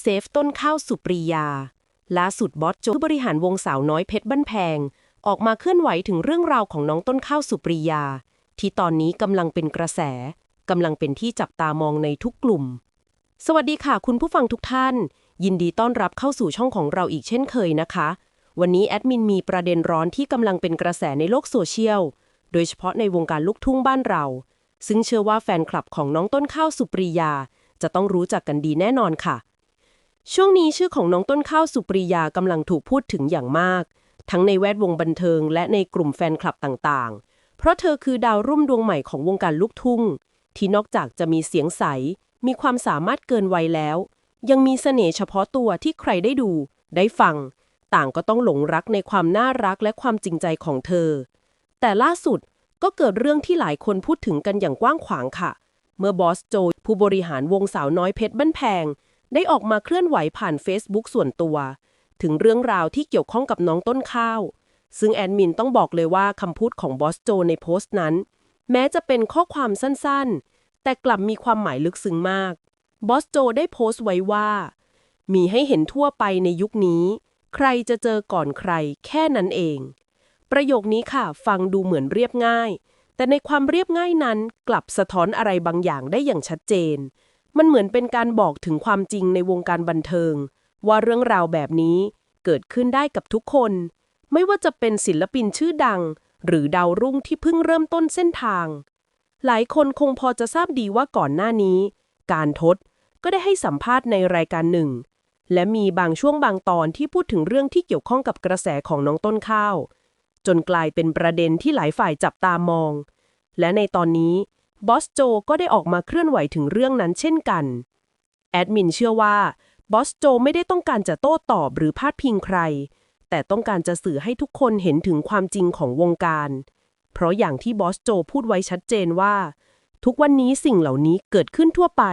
เซฟต้นข้าวสุปรียาล่าสุดบอสโจผู้บริหารวงสาวน้อยเพชรบ้านแพง ออกมาเคลื่อนไหวถึงเรื่องราวของน้องต้นข้าวสุปรียา ที่ตอนนี้กำลังเป็นกระแสกำลังเป็นที่จับตามองในทุกกลุ่ม สวัสดีค่ะ คุณผู้ฟังทุกท่าน ยินดีต้อนรับเข้าสู่ช่องของเราอีกเช่นเคยนะคะ วันนี้แอดมินมีประเด็นร้อนที่กำลังเป็นกระแสในโลกโซเชียลโดยเฉพาะในวงการลูกทุ่งบ้านเรา ซึ่งเชื่อว่าแฟนคลับของน้องต้นข้าวสุปรียา จะต้องรู้จักกันดีแน่นอนค่ะ ช่วงนี้ชื่อของน้องต้นข้าวสุปรียากำลังถูกพูดถึงอย่างมาก ทั้งในแวดวงบันเทิง และในกลุ่มแฟนคลับต่างๆ เพราะเธอคือดาวรุ่มดวงใหม่ของวงการลูกทุ่ง ที่นอกจากจะมีเสียงใส มีความสามารถเกินวัยแล้ว ยังมีเสน่ห์เฉพาะตัวที่ใครได้ดู ได้ฟัง ต่างก็ต้องหลงรักในความน่ารักและความจริงใจของเธอ แต่ล่าสุดก็เกิดเรื่องที่หลายคนพูดถึงกันอย่างกว้างขวางค่ะ เมื่อบอสโจผู้บริหารวงสาวน้อยเพชรบ้านแพง ได้ออกมาเคลื่อนไหวผ่าน Facebook ส่วนตัว ถึงเรื่องราวที่เกี่ยวข้องกับน้องต้นข้าว ซึ่งแอดมินต้องบอกเลยว่าคำพูดของบอสโจในโพสต์นั้น แม้จะเป็นข้อความสั้นๆ แต่กลับมีความหมายลึกซึ้งมาก บอสโจได้โพสต์ไว้ว่า มีให้เห็นทั่วไปในยุคนี้ ใครจะเจอก่อนใคร แค่นั้นเอง ประโยคนี้ค่ะ ฟังดูเหมือนเรียบง่าย แต่ในความเรียบง่ายนั้นกลับสะท้อนอะไรบางอย่างได้อย่างชัดเจน มันเหมือนเป็นการบอกถึงความจริงในวงการบันเทิง ว่าเรื่องราวแบบนี้เกิดขึ้นได้กับทุกคน ไม่ว่าจะเป็นศิลปินชื่อดัง หรือดาวรุ่งที่เพิ่งเริ่มต้นเส้นทาง หลายคนคงพอจะทราบดีว่าก่อนหน้านี้ การทดก็ได้ให้สัมภาษณ์ในรายการหนึ่ง และมีบางช่วงบางตอนที่พูดถึงเรื่องที่เกี่ยวข้องกับกระแสของน้องต้นข้าว จนกลายเป็นประเด็นที่หลายฝ่ายจับตามอง และในตอนนี้ บอสโจก็ได้ออกมาเคลื่อนไหวถึงเรื่องนั้นเช่นกัน แอดมินเชื่อว่าบอสโจไม่ได้ต้องการจะโต้ตอบหรือพาดพิงใคร แต่ต้องการจะสื่อให้ทุกคนเห็นถึงความจริงของวงการ เพราะอย่างที่บอสโจพูดไว้ชัดเจนว่า ทุกวันนี้สิ่งเหล่านี้เกิดขึ้นทั่วไป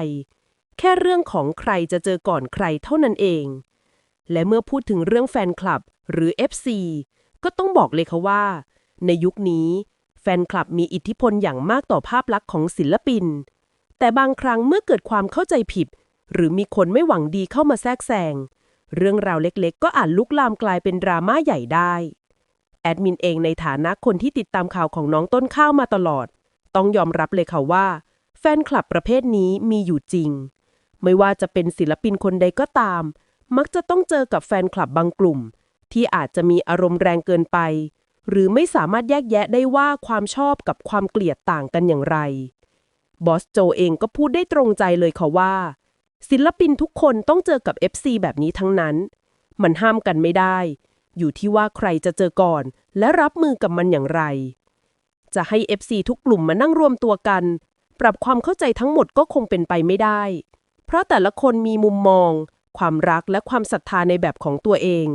แค่เรื่องของใครจะเจอก่อนใครเท่านั้นเอง และเมื่อพูดถึงเรื่องแฟนคลับหรือ FC ก็ต้องบอกเลยค่ะว่า ในยุคนี้ แฟนคลับมีอิทธิพลอย่างมากต่อภาพลักษณ์ของศิลปิน แต่บางครั้งเมื่อเกิดความเข้าใจผิด หรือมีคนไม่หวังดีเข้ามาแทรกแซงเรื่องราวเล็กๆ ก็อาจลุกลามกลายเป็นดราม่าใหญ่ได้ แอดมินเองในฐานะคนที่ติดตามข่าวของน้องต้นข้าวมาตลอด ต้องยอมรับเลยค่ะว่า แฟนคลับประเภทนี้มีอยู่จริง ไม่ว่าจะเป็นศิลปินคนใดก็ตาม มักจะต้องเจอกับแฟนคลับบางกลุ่ม ที่อาจจะมีอารมณ์แรงเกินไป หรือไม่สามารถแยกแยะได้ว่าความชอบกับความเกลียดต่างกันอย่างไร บอสโจเองก็พูดได้ตรงใจเลยค่ะว่า ศิลปินทุกคนต้องเจอกับ FC แบบนี้ทั้งนั้น มันห้ามกันไม่ได้ อยู่ที่ว่าใครจะเจอก่อน และรับมือกับมันอย่างไร จะให้ FC ทุกกลุ่มมานั่งรวมตัวกัน ปรับความเข้าใจทั้งหมดก็คงเป็นไปไม่ได้ เพราะแต่ละคนมีมุมมอง ความรักและความศรัทธาในแบบของตัวเอง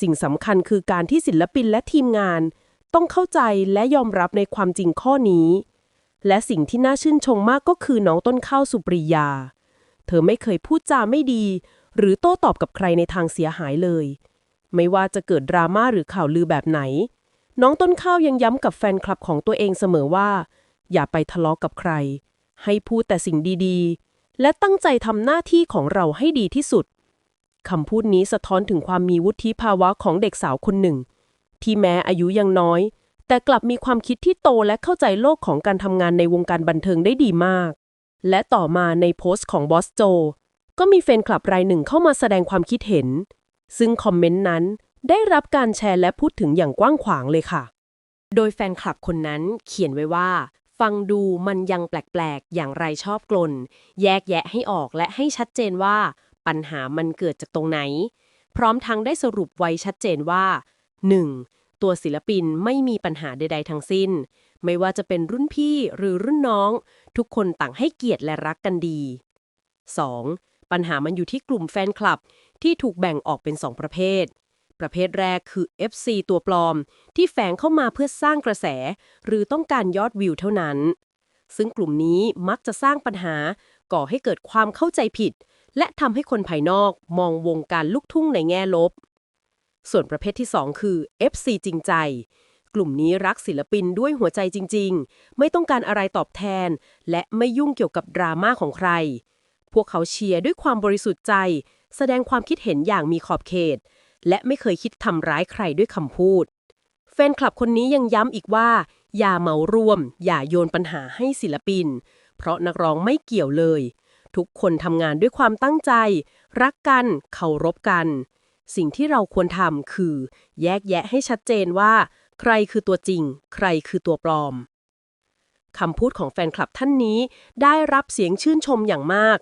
สิ่งสำคัญคือการที่ศิลปินและทีมงาน ต้องเข้าใจและยอมรับในความจริงข้อนี้ และสิ่งที่น่าชื่นชมมากก็คือน้องต้นข้าวสุปริยา เธอไม่เคยพูดจาไม่ดี หรือโต้ตอบกับใครในทางเสียหายเลย ไม่ว่าจะเกิดดราม่าหรือข่าวลือแบบไหน น้องต้นข้าวยังย้ำกับแฟนคลับของตัวเองเสมอว่า อย่าไปทะเลาะกับใคร ให้พูดแต่สิ่งดีๆ และตั้งใจทำหน้าที่ของเราให้ดีที่สุด คำพูดนี้สะท้อนถึงความมีวุฒิภาวะของเด็กสาวคนหนึ่ง ที่แม้อายุยังน้อย แต่กลับมีความคิดที่โตและเข้าใจโลกของการทำงานในวงการบันเทิงได้ดีมาก และต่อมาในโพสต์ของบอสโจ ก็มีแฟนคลับรายหนึ่งเข้ามาแสดงความคิดเห็น ซึ่งคอมเมนต์นั้นได้รับการแชร์และพูดถึงอย่างกว้างขวางเลยค่ะ โดยแฟนคลับคนนั้นเขียนไว้ว่า ฟังดูมันยังแปลกๆ อย่างไรชอบกลน แยกแยะให้ออกและให้ชัดเจนว่า ปัญหามันเกิดจากตรงไหน พร้อมทั้งได้สรุปไว้ชัดเจนว่า 1. ตัวศิลปินไม่มีปัญหาใด ๆ ทั้งสิ้น ไม่ว่าจะเป็นรุ่นพี่หรือรุ่นน้อง ทุกคนต่างให้เกียรติและรักกันดี 2. ปัญหามันอยู่ที่กลุ่มแฟนคลับ ที่ถูกแบ่งออกเป็น 2 ประเภท ประเภทแรกคือ FC ตัวปลอม ที่แฝงเข้ามาเพื่อสร้างกระแส หรือต้องการยอดวิวเท่านั้น ซึ่งกลุ่มนี้มักจะสร้างปัญหาก่อให้เกิดความเข้าใจผิด และทำให้คนภายนอกมองวงการลูกทุ่งในแง่ลบ ส่วนประเภทที่ 2 คือ FC จริงใจ กลุ่มนี้รักศิลปินด้วยหัวใจจริง ๆ ไม่ต้องการอะไรตอบแทน และไม่ยุ่งเกี่ยวกับดราม่าของใคร พวกเขาเชียร์ด้วยความบริสุทธิ์ใจ แสดงความคิดเห็นอย่างมีขอบเขต และไม่เคยคิดทำร้ายใครด้วยคำพูด แฟนคลับคนนี้ยังย้ำอีกว่า อย่าเหมารวม อย่าโยนปัญหาให้ศิลปิน เพราะนักร้องไม่เกี่ยวเลย ทุกคนทำงานด้วยความตั้งใจ รักกันเคารพกัน สิ่งที่เราควรทำคือ แยกแยะให้ชัดเจนว่า ใครคือตัวจริง ใครคือตัวปลอมคำพูดของแฟนคลับท่านนี้ ได้รับเสียงชื่นชมอย่างมาก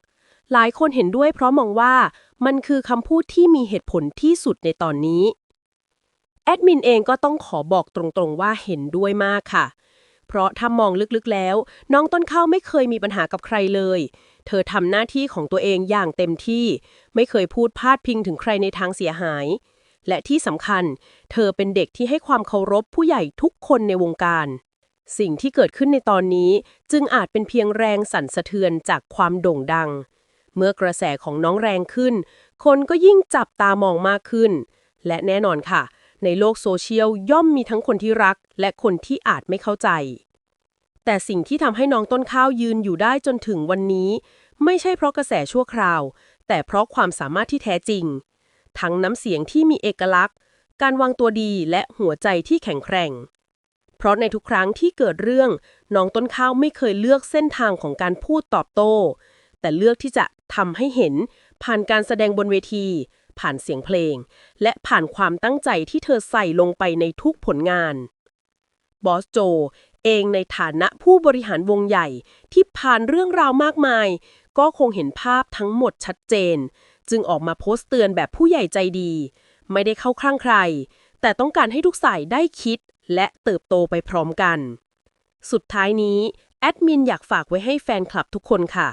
หลายคนเห็นด้วยเพราะมองว่ามันคือคำพูดที่มีเหตุผลที่สุดในตอนนี้แอดมินเองก็ต้องขอบอกตรงๆว่าเห็นด้วยมากค่ะ เพราะถ้ามองลึกๆแล้ว น้องต้นข้าวไม่เคยมีปัญหากับใครเลย เธอทำหน้าที่ของตัวเองอย่างเต็มที่ ไม่เคยพูดพาดพิงถึงใครในทางเสียหาย และที่สำคัญ เธอเป็นเด็กที่ให้ความเคารพผู้ใหญ่ทุกคนในวงการสิ่งที่เกิดขึ้นในตอนนี้จึงอาจเป็นเพียงแรงสั่นสะเทือนจากความโด่งดัง เมื่อกระแสของน้องแรงขึ้น คนก็ยิ่งจับตามองมากขึ้น และแน่นอนค่ะ ในโลกโซเชียลย่อมมีทั้งคนที่รัก และคนที่อาจไม่เข้าใจ แต่สิ่งที่ทำให้น้องต้นข้าวยืนอยู่ได้จนถึงวันนี้ ไม่ใช่เพราะกระแสชั่วคราว แต่เพราะความสามารถที่แท้จริง ทั้งน้ำเสียงที่มีเอกลักษณ์ การวางตัวดีและหัวใจที่แข็งแกร่ง เพราะในทุกครั้งที่เกิดเรื่อง น้องต้นข้าวไม่เคยเลือกเส้นทางของการพูดตอบโต้ แต่เลือกที่จะทำให้เห็นผ่านการแสดงบนเวที ผ่านเสียงเพลง และผ่านความตั้งใจที่เธอใส่ลงไปในทุกผลงาน บอสโจ เองในฐานะผู้บริหารวงใหญ่ที่ผ่านเรื่องราวมากมาย ก็คงเห็นภาพทั้งหมดชัดเจน จึงออกมาโพสต์เตือนแบบผู้ใหญ่ใจดี ไม่ได้เข้าข้างใคร แต่ต้องการให้ทุกสายได้คิดและเติบโตไปพร้อมกัน สุดท้ายนี้แอดมินอยากฝากไว้ให้แฟนคลับทุกคนค่ะ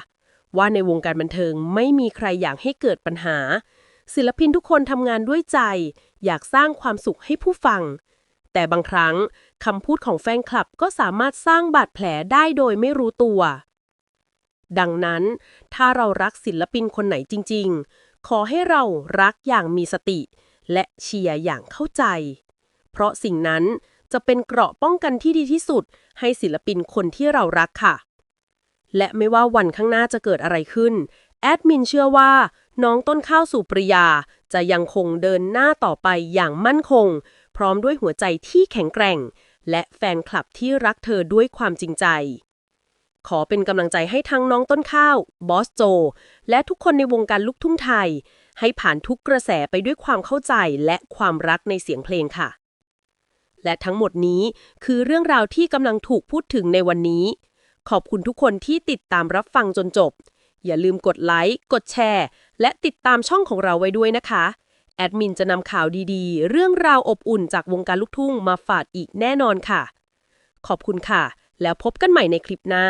ว่าในวงการบันเทิงไม่มีใครอยากให้เกิดปัญหา ศิลปินทุกคนทำงานด้วยใจ อยากสร้างความสุขให้ผู้ฟัง แต่บางครั้งคำพูดของแฟนคลับก็สามารถสร้างบาดแผลได้โดยไม่รู้ตัว ดังนั้น ถ้าเรารักศิลปินคนไหนจริง ๆ ขอให้เรารักอย่างมีสติ และเชียร์อย่างเข้าใจ เพราะสิ่งนั้นจะเป็นเกราะป้องกันที่ดีที่สุด ให้ศิลปินคนที่เรารักค่ะ และไม่ว่าวันข้างหน้าจะเกิดอะไรขึ้น แอดมินเชื่อว่า น้องต้นข้าวสุปริยา จะยังคงเดินหน้าต่อไปอย่างมั่นคง พร้อมด้วยหัวใจที่แข็งแกร่ง และแฟนคลับที่รักเธอด้วยความจริงใจ ขอเป็นกำลังใจให้ทั้งน้องต้นข้าว บอสโจ และทุกคนในวงการลูกทุ่งไทย ให้ผ่านทุกกระแสไปด้วยความเข้าใจและความรักในเสียงเพลงค่ะ และทั้งหมดนี้คือเรื่องราวที่กำลังถูกพูดถึงในวันนี้ ขอบคุณทุกคนที่ติดตามรับฟังจนจบ อย่าลืมกดไลค์ กดแชร์ และติดตามช่องของเราไว้ด้วยนะคะ แอดมินจะนำข่าวดีๆ เรื่องราวอบอุ่นจากวงการลูกทุ่งมาฝากอีกแน่นอนค่ะ ขอบคุณค่ะ แล้วพบกันใหม่ในคลิปหน้า